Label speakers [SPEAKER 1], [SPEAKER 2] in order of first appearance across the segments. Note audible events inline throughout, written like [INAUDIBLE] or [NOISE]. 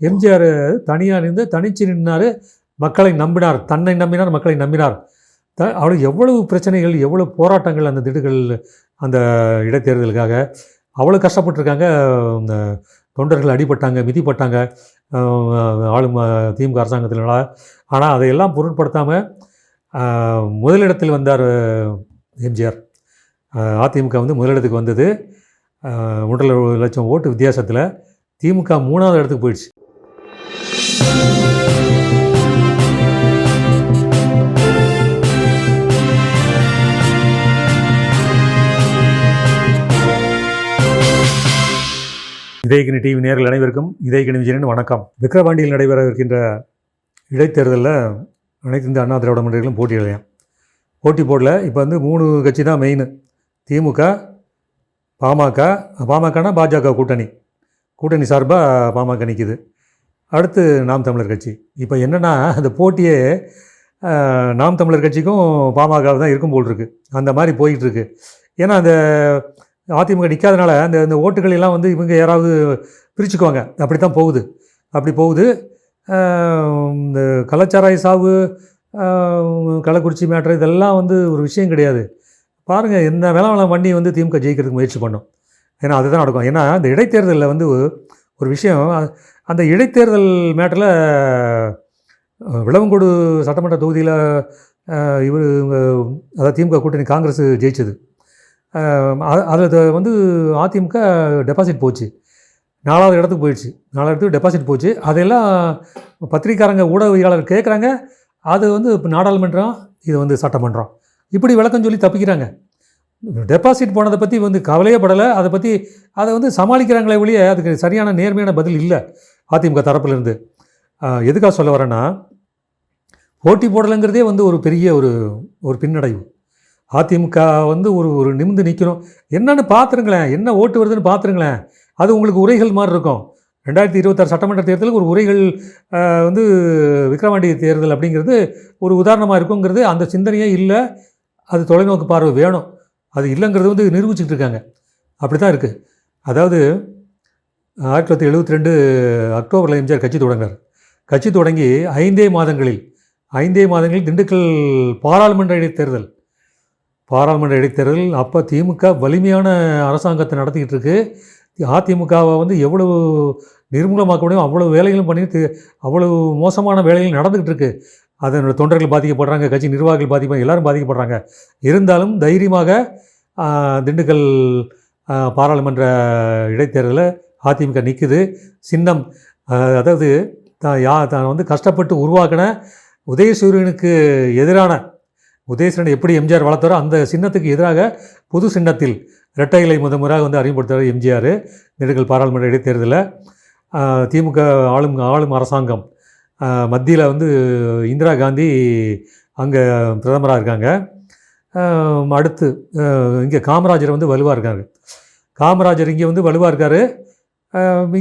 [SPEAKER 1] எம்ஜிஆர் தனியாக நின்று தனிச்சு நின்னார் மக்களை நம்பினார் தன்னை நம்பினார் மக்களை நம்பினார். த அவ்வளோ எவ்வளவு பிரச்சனைகள் எவ்வளவு போராட்டங்கள் அந்த திடுகள் அந்த இடைத்தேர்தலுக்காக? அவ்வளோ கஷ்டப்பட்டிருக்காங்க இந்த தொண்டர்கள் அடிபட்டாங்க மிதிப்பட்டாங்க ஆளும் திமுக அரசாங்கத்தினால ஆனால் அதையெல்லாம் பொருட்படுத்தாமல் முதலிடத்தில் வந்தார் எம்ஜிஆர். அதிமுக வந்து முதலிடத்துக்கு வந்தது. ஒன்றரை லட்சம் ஓட்டு வித்தியாசத்தில் திமுக மூணாவது இடத்துக்கு போயிடுச்சு. இதயகிணி டிவி நேர்கள் அனைவருக்கும் இதயகிணி விஜயன் வணக்கம். விக்ரவாண்டியில் நடைபெற இருக்கின்ற இடைத்தேர்தலில் அனைத்து இந்த அண்ணா திராவிட முன்னேற்றங்களும் போட்டியிடலையாம் போட்டி போடல. இப்போ வந்து மூணு கட்சி தான் மெயின் திமுக பாமக பாமகனா பாஜக கூட்டணி. கூட்டணி சார்பாக பாமக நிற்கிது அடுத்து நாம் தமிழர் கட்சி. இப்போ என்னென்னா அந்த போட்டியே நாம் தமிழர் கட்சிக்கும் பாமக தான் இருக்கும் போல் இருக்கு. அந்த மாதிரி போயிட்டு இருக்கு ஏன்னா அந்த அதிமுக நிற்காதனால அந்த அந்த ஓட்டுகள் எல்லாம் வந்து இவங்க யாராவது பிரிச்சுக்குவாங்க. அப்படி தான் போகுது. அப்படி போகுது. இந்த கலாச்சாராய சாவு கள்ளக்குறிச்சி மேட்ரு இதெல்லாம் வந்து ஒரு விஷயம் கிடையாது. பாருங்கள் என்ன வேளாண் பண்ணி வந்து திமுக ஜெயிக்கிறதுக்கு முயற்சி பண்ணும். ஏன்னா அதுதான் நடக்கும். ஏன்னா இந்த இடைத்தேர்தலில் வந்து ஒரு விஷயம் அந்த இடைத்தேர்தல் மேட்டரில் விளவங்கோடு சட்டமன்ற தொகுதியில் இவர் அதாவது திமுக கூட்டணி காங்கிரஸ் ஜெயிச்சது. அதில் வந்து அதிமுக டெபாசிட் போச்சு. நாலாவது இடத்துக்கு போயிடுச்சு. நாலாவது இடத்துக்கு டெபாசிட் போச்சு. அதெல்லாம் பத்திரிக்காரங்க ஊடகவியலாளர் கேட்குறாங்க அது வந்து இப்போ நாடாளுமன்றம் இது வந்து சட்டமன்றம். இப்படி விளக்கம் சொல்லி தப்பிக்கிறாங்க. டெபாசிட் போனதை பற்றி வந்து கவலையே படலை. அதை பற்றி அதை வந்து சமாளிக்கிறாங்களே ஒழிய அதுக்கு சரியான நேர்மையான பதில் இல்லை அதிமுக தரப்புலேருந்து. எதுக்காக சொல்ல வரேன்னா போட்டி போடலைங்கிறதே வந்து ஒரு பெரிய ஒரு ஒரு பின்னடைவு. அதிமுக வந்து ஒரு ஒரு நிமிந்து நிற்கணும் என்னன்னு பார்த்துருங்களேன் என்ன ஓட்டு வருதுன்னு பார்த்துருங்களேன் அது உங்களுக்கு உரைகள் மாதிரி இருக்கும். ரெண்டாயிரத்தி இருபத்தாறு சட்டமன்ற தேர்தலுக்கு ஒரு உரைகள் வந்து விக்ரவாண்டி தேர்தல் அப்படிங்கிறது ஒரு உதாரணமாக இருக்குங்கிறது அந்த சிந்தனையே இல்லை. அது தொலைநோக்கு பார்வை வேணும். அது இல்லைங்கிறது வந்து நிரூபிச்சுட்டு இருக்காங்க. அப்படி தான் இருக்குது அதாவது ஆயிரத்தி தொள்ளாயிரத்தி எழுபத்தி ரெண்டு அக்டோபரில் எம்ஜிஆர் கட்சி தொடங்கினார். கட்சி தொடங்கி ஐந்தே மாதங்களில் ஐந்தே மாதங்களில் திண்டுக்கல் பாராளுமன்ற இடைத்தேர்தல். பாராளுமன்ற இடைத்தேர்தல் அப்போ திமுக வலிமையான அரசாங்கத்தை நடத்திக்கிட்டு இருக்கு. அதிமுகவை வந்து எவ்வளவு நிர்மூலமாக்க முடியும் அவ்வளவு வேலைகளும் பண்ணி அவ்வளவு மோசமான வேலைகள் நடந்துக்கிட்டு இருக்கு. அதனோட தொண்டர்கள் பாதிக்கப்படுறாங்க கட்சி நிர்வாகிகள் பாதிக்க எல்லாரும் பாதிக்கப்படுறாங்க. இருந்தாலும் தைரியமாக திண்டுக்கல் பாராளுமன்ற இடைத்தேர்தலில் அதிமுக நிற்குது சின்னம் அதாவது தான் யா தான் வந்து கஷ்டப்பட்டு உருவாக்கின உதயசூரியனுக்கு எதிரான உதயசூரியன் எப்படி எம்ஜிஆர் வளர்த்தாரோ அந்த சின்னத்துக்கு எதிராக புது சின்னத்தில் இரட்டை இலை முத முறையாக வந்து அறிமுகப்படுத்துகிறார் எம்ஜிஆர் திண்டுக்கல் பாராளுமன்ற இடைத்தேர்தலில். திமுக ஆளும் ஆளும் அரசாங்கம். மத்தியில் வந்து இந்திரா காந்தி அங்கே பிரதமராக இருக்காங்க. அடுத்து இங்கே காமராஜர் வந்து வலுவாக இருக்காங்க காமராஜர் இங்கே வந்து வலுவாக இருக்கார்.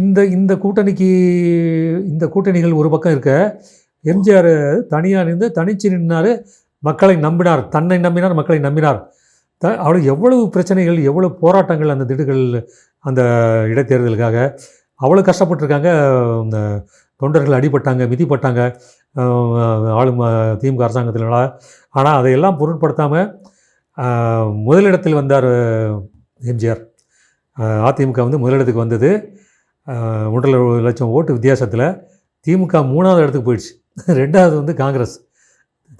[SPEAKER 1] இந்த இந்த கூட்டணிக்கு இந்த கூட்டணிகள் ஒரு பக்கம் இருக்க. எம்ஜிஆர் தனியாக நின்று தனிச்சு நின்னார் மக்களை நம்பினார் தன்னை நம்பினார் மக்களை நம்பினார். த அவ்வளோ எவ்வளவு பிரச்சனைகள் எவ்வளோ போராட்டங்கள் அந்த திடுகள் அந்த இடைத்தேர்தலுக்காக. அவ்வளோ கஷ்டப்பட்டிருக்காங்க இந்த தொண்டர்கள் அடிபட்டாங்க மிதிப்பட்டாங்க ஆளும் திமுக அரசாங்கத்தினால. ஆனால் அதையெல்லாம் பொருட்படுத்தாமல் முதலிடத்தில் வந்தார் எம்ஜிஆர். அதிமுக வந்து முதலிடத்துக்கு வந்தது. ஒன்றரை லட்சம் ஓட்டு வித்தியாசத்தில் திமுக மூணாவது இடத்துக்கு போயிடுச்சு. [LAUGHS] ரெண்டாவது வந்து காங்கிரஸ்.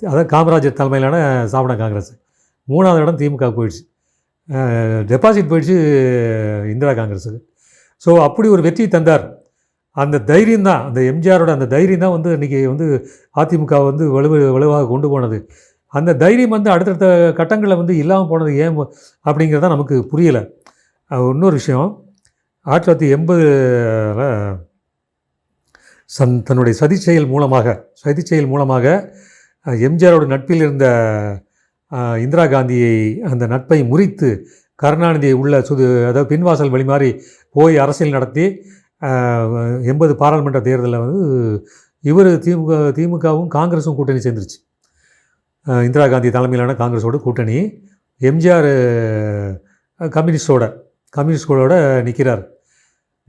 [SPEAKER 1] அதாவது காமராஜர் தலைமையிலான சாப்பிட காங்கிரஸ். மூணாவது இடம் திமுக போயிடுச்சு. டெபாசிட் போயிடுச்சு இந்திரா காங்கிரஸுக்கு. ஸோ அப்படி ஒரு வெற்றி தந்தார் அந்த தைரியம் தான் அந்த எம்ஜிஆரோட அந்த தைரியம் தான் வந்து இன்றைக்கி வந்து அதிமுக வந்து வலுவ வலுவாக கொண்டு போனது. அந்த தைரியம் வந்து அடுத்தடுத்த கட்டங்களில் வந்து இல்லாமல் போனது ஏன் அப்படிங்கிறத நமக்கு புரியலை. இன்னொரு விஷயம். ஆயிரத்தி தொள்ளாயிரத்தி எண்பதில் சன் தன்னுடைய சதி செயல் மூலமாக சதி செயல் மூலமாக எம்ஜிஆரோட நட்பில் இருந்த இந்திரா காந்தியை அந்த நட்பை முறித்து கருணாநிதியை உள்ள சுது அதாவது பின்வாசல் வழி மாதிரி போய் அரசியல் நடத்தி எண்பது பாராளுமன்ற தேர்தலில் வந்து இவர் திமுக திமுகவும் காங்கிரஸும் கூட்டணி சேர்ந்துருச்சு. இந்திரா காந்தி தலைமையிலான காங்கிரஸோட கூட்டணி எம்ஜிஆர் கம்யூனிஸ்டோட கம்யூனிஸ்டோட நிற்கிறார்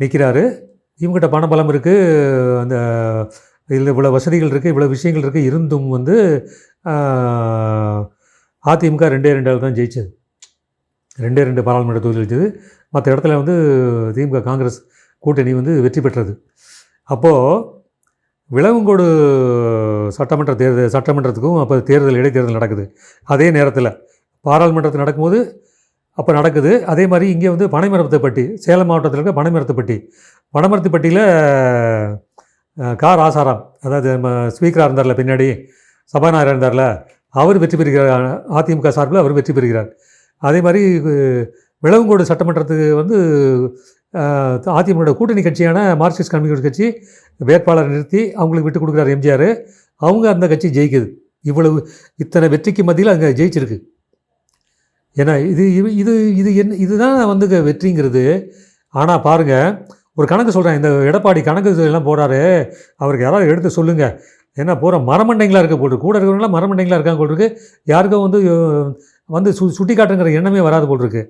[SPEAKER 1] நிற்கிறாரு இவங்ககிட்ட பணபலம் இருக்குது அந்த இதில் இவ்வளோ வசதிகள் இருக்குது இவ்வளோ விஷயங்கள் இருக்குது இருந்தும் வந்து அதிமுக ரெண்டே ரெண்டாவது தான் ஜெயிச்சது. ரெண்டே ரெண்டு பாராளுமன்ற தொகுதி ஜெயிச்சது. மற்ற இடத்துல வந்து திமுக காங்கிரஸ் கூட்டணி வந்து வெற்றி பெற்றது. அப்போது விளவங்கோடு சட்டமன்ற தேர்தல் சட்டமன்றத்துக்கும் அப்போ தேர்தல் இடைத்தேர்தல் நடக்குது. அதே நேரத்தில் பாராளுமன்றத்தில் நடக்கும்போது அப்போ நடக்குது. அதே மாதிரி இங்கே வந்து பனைமரத்துப்பட்டி சேலம் மாவட்டத்தில் இருக்க பனைமரத்துப்பட்டி. பனைமரத்துப்பட்டியில் அஹ், கா. ராசாராம் அதாவது நம்ம ஸ்பீக்கராக இருந்தார்ல பின்னாடி சபாநாயகர் இருந்தார்ல அவர் வெற்றி பெறுகிறார். அதிமுக சார்பில் அவர் வெற்றி பெறுகிறார். அதே மாதிரி அஹ், விளவங்கோடு சட்டமன்றத்துக்கு வந்து அதிமுக கூட்டணி கட்சியான மார்க்சிஸ்ட் கம்யூனிஸ்ட் கட்சி வேட்பாளர் நிறுத்தி அவங்களுக்கு விட்டு கொடுக்குறாரு எம்ஜிஆர். அவங்க அந்த கட்சி ஜெயிக்குது. இவ்வளவு இத்தனை வெற்றிக்கு மத்தியில் அங்கே ஜெயிச்சிருக்கு. ஏன்னா இது இது இது இது என்ன இதுதான் வந்து வெற்றிங்கிறது. ஆனால் பாருங்கள் ஒரு கணக்கு சொல்கிறேன் இந்த எடப்பாடி கணக்கு எல்லாம் போடுறாரு அவருக்கு யாராவது எடுத்து சொல்லுங்கள் ஏன்னா போகிற மரமண்டைங்களாக இருக்க போட்டு கூட இருக்கிறவங்களாம் மரமண்டைங்களாக இருக்காங்க போட்டிருக்கு யாருக்கும் வந்து வந்து சு சுட்டி காட்டுங்கிற எண்ணமே வராது போட்டிருக்கு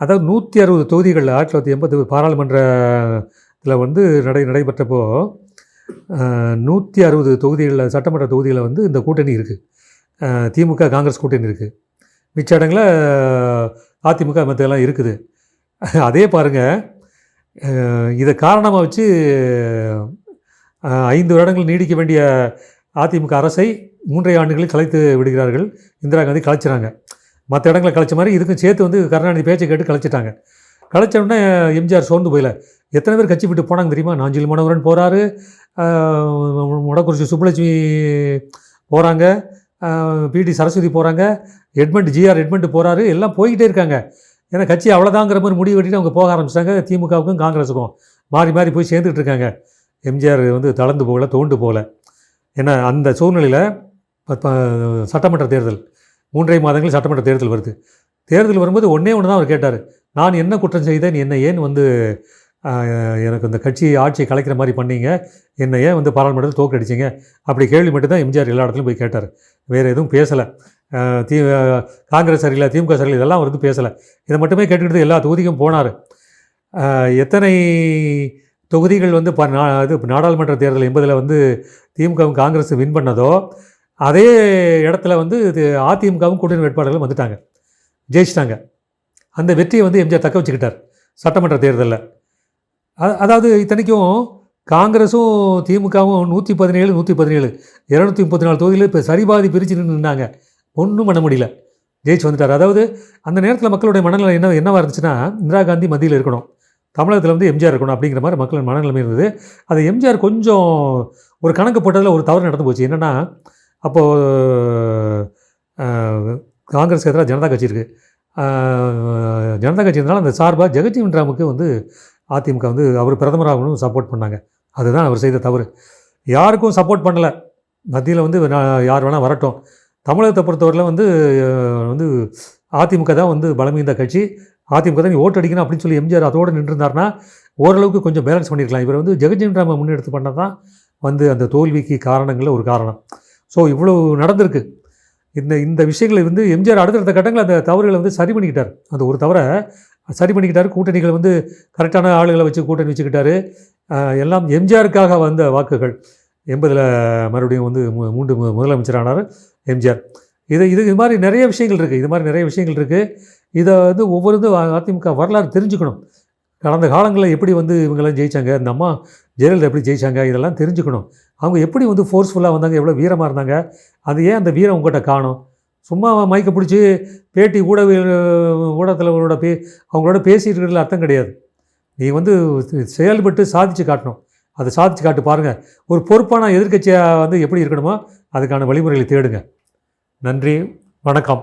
[SPEAKER 1] அதாவது நூற்றி அறுபது தொகுதிகளில் ஆயிரத்தி தொள்ளாயிரத்தி எண்பத்தி பாராளுமன்றத்தில் வந்து நடை நடைபெற்றப்போ நூற்றி அறுபது தொகுதிகளில் சட்டமன்ற தொகுதிகளில் வந்து இந்த கூட்டணி இருக்குது திமுக காங்கிரஸ் கூட்டணி இருக்குது மிச்ச இடங்களில் அதிமுக மற்றெல்லாம் இருக்குது. அதே பாருங்கள் இதை காரணமாக வச்சு ஐந்து வருடங்கள் நீடிக்க வேண்டிய அதிமுக அரசை மூன்றை ஆண்டுகளில் கலைத்து விடுகிறார்கள். இந்திரா காந்தி கலைச்சிறாங்க. மற்ற இடங்களை கழிச்ச மாதிரி இதுக்கும் சேர்த்து வந்து கருணாநிதி பேச்சை கேட்டு கழிச்சிட்டாங்க கழிச்ச உடனே எம்ஜிஆர் சோர்ந்து போயில. எத்தனை பேர் கட்சி விட்டு போனாங்க தெரியுமா? நாஞ்சில் மனோகரன் போகிறாரு முடக்குறிச்சி சுப்புலட்சுமி போகிறாங்க பிடி சரஸ்வதி போகிறாங்க எட்மண்ட் ஜிஆர் எட்மண்ட் போகிறாரு எல்லாம் போய்கிட்டே இருக்காங்க. ஏன்னா கட்சி அவ்வளோதாங்கிற மாதிரி முடிவு கட்டிட்டு அவங்க போக ஆரம்பிச்சிட்டாங்க. திமுகவுக்கும் காங்கிரஸுக்கும் மாறி மாறி போய் சேர்ந்துட்டு இருக்காங்க. எம்ஜிஆர் வந்து தளர்ந்து போகல தோண்டு போகல. ஏன்னா அந்த சூழ்நிலையில் சட்டமன்ற தேர்தல் மூன்றரை மாதங்களில் சட்டமன்ற தேர்தல் வருது. தேர்தல் வரும்போது ஒன்றே ஒன்று தான் அவர் கேட்டார். நான் என்ன குற்றம் செய்தேன் என்னை ஏன் வந்து எனக்கு இந்த கட்சி ஆட்சியை கலைக்கிற மாதிரி பண்ணீங்க என்னை ஏன் வந்து பாராளுமன்றத்தில் தோக்கடிச்சிங்க அப்படி கேள்வி மட்டும் தான் எம்ஜிஆர் எல்லா இடத்துலையும் போய் கேட்டார். வேறு எதுவும் பேசலை. தீ காங்கிரஸ் சரியில்லை திமுக சரியில்லை இதெல்லாம் வந்து பேசலை. இதை மட்டுமே கேட்டுக்கிட்டு எல்லா தொகுதிக்கும் போனார். எத்தனை தொகுதிகள் வந்து ப நா இது நாடாளுமன்ற தேர்தல் எண்பதில் வந்து திமுகவும் காங்கிரஸ் வின் பண்ணதோ அதே இடத்துல வந்து இது அதிமுகவும் கூட்டணி வேட்பாளர்கள் வந்துட்டாங்க. ஜெயிச்சிட்டாங்க. அந்த வெற்றியை வந்து எம்ஜிஆர் தக்க வச்சுக்கிட்டார். சட்டமன்ற தேர்தலில். அதாவது இத்தனைக்கும் காங்கிரஸும் திமுகவும் நூற்றி பதினேழு நூற்றி பதினேழு இரநூத்தி முப்பத்தி நாலு தொகுதியில் இப்போ சரிபாதி பிரித்து நின்றுனாங்க ஒன்றும் பண்ண முடியல. ஜெயிச்சு வந்துட்டார். அதாவது அந்த நேரத்தில் மக்களுடைய மனநிலை என்ன என்னவாக இருந்துச்சுன்னா இந்திரா காந்தி மத்தியில் இருக்கணும். தமிழகத்தில் வந்து எம்ஜிஆர் இருக்கணும் அப்படிங்கிற மாதிரி மக்களின் மனநிலைமை இருந்தது. அது எம்ஜிஆர் கொஞ்சம் ஒரு கணக்கு போட்டதில் ஒரு தவறு நடந்து போச்சு. என்னென்னா அப்போது காங்கிரஸ் எதிராக ஜனதா கட்சி இருக்குது ஜனதா கட்சி இருந்தாலும் அந்த சார்பாக ஜெகஜீவன் ராமுக்கு வந்து அதிமுக வந்து அவர் பிரதமராகணும் சப்போர்ட் பண்ணாங்க. அதுதான் அவர் செய்த தவறு. யாருக்கும் சப்போர்ட் பண்ணலை. மத்தியில் வந்து நான் யார் வேணால் வரட்டும். தமிழகத்தை பொறுத்தவரையில் வந்து வந்து அதிமுக தான் வந்து பலமீந்த கட்சி. அதிமுக தான் நீ ஓட்டு அடிக்கணும் அப்படின்னு சொல்லி எம்ஜிஆர் அதோடு நின்றுருந்தார்னா ஓரளவுக்கு கொஞ்சம் பேலன்ஸ் பண்ணியிருக்கலாம் இவர் வந்து ஜெகஜீவன் ராம முன்னெடுத்து பண்ணது தான் வந்து அந்த தோல்விக்கு காரணங்களில் ஒரு காரணம். ஸோ இவ்வளோ நடந்திருக்கு. இந்த இந்த விஷயங்களை வந்து எம்ஜிஆர் அடுத்தடுத்த கட்டங்கள் அந்த தவறுகளை வந்து சரி பண்ணிக்கிட்டார். அந்த ஒரு தவிர சரி பண்ணிக்கிட்டார். கூட்டணிகள் வந்து கரெக்டான ஆளுகளை வச்சு கூட்டணி வச்சுக்கிட்டாரு. எல்லாம் எம்ஜிஆருக்காக வந்த வாக்குகள். எண்பதில் மறுபடியும் வந்து மூன்று முதலமைச்சரானார் எம்ஜிஆர். இது இது இது மாதிரி நிறைய விஷயங்கள் இருக்குது இது மாதிரி நிறைய விஷயங்கள் இருக்குது இதை வந்து ஒவ்வொரு இது அதிமுக வரலாறு தெரிஞ்சுக்கணும். கடந்த காலங்களில் எப்படி வந்து இவங்கெல்லாம் ஜெயிச்சாங்க? இந்த அம்மா ஜெயலலிதா எப்படி ஜெயிச்சாங்க? இதெல்லாம் தெரிஞ்சுக்கணும். அவங்க எப்படி வந்து ஃபோர்ஸ்ஃபுல்லாக வந்தாங்க எவ்வளோ வீரமாக இருந்தாங்க அது ஏன் அந்த வீரம் உங்கள்கிட்ட காணும்? சும்மா மைக்கை பிடிச்சி பேட்டி ஊடக ஊடகத்தில் பே அவங்களோட பேசிட்டு இருக்கிறதுல அர்த்தம் கிடையாது. நீ வந்து செயல்பட்டு சாதிச்சு காட்டணும். அதை சாதிச்சு காட்டு பாருங்கள் ஒரு பொறுப்பான எதிர்க்கட்சியாக வந்து எப்படி இருக்கணுமோ அதுக்கான வழிமுறைகளை தேடுங்க. நன்றி வணக்கம்.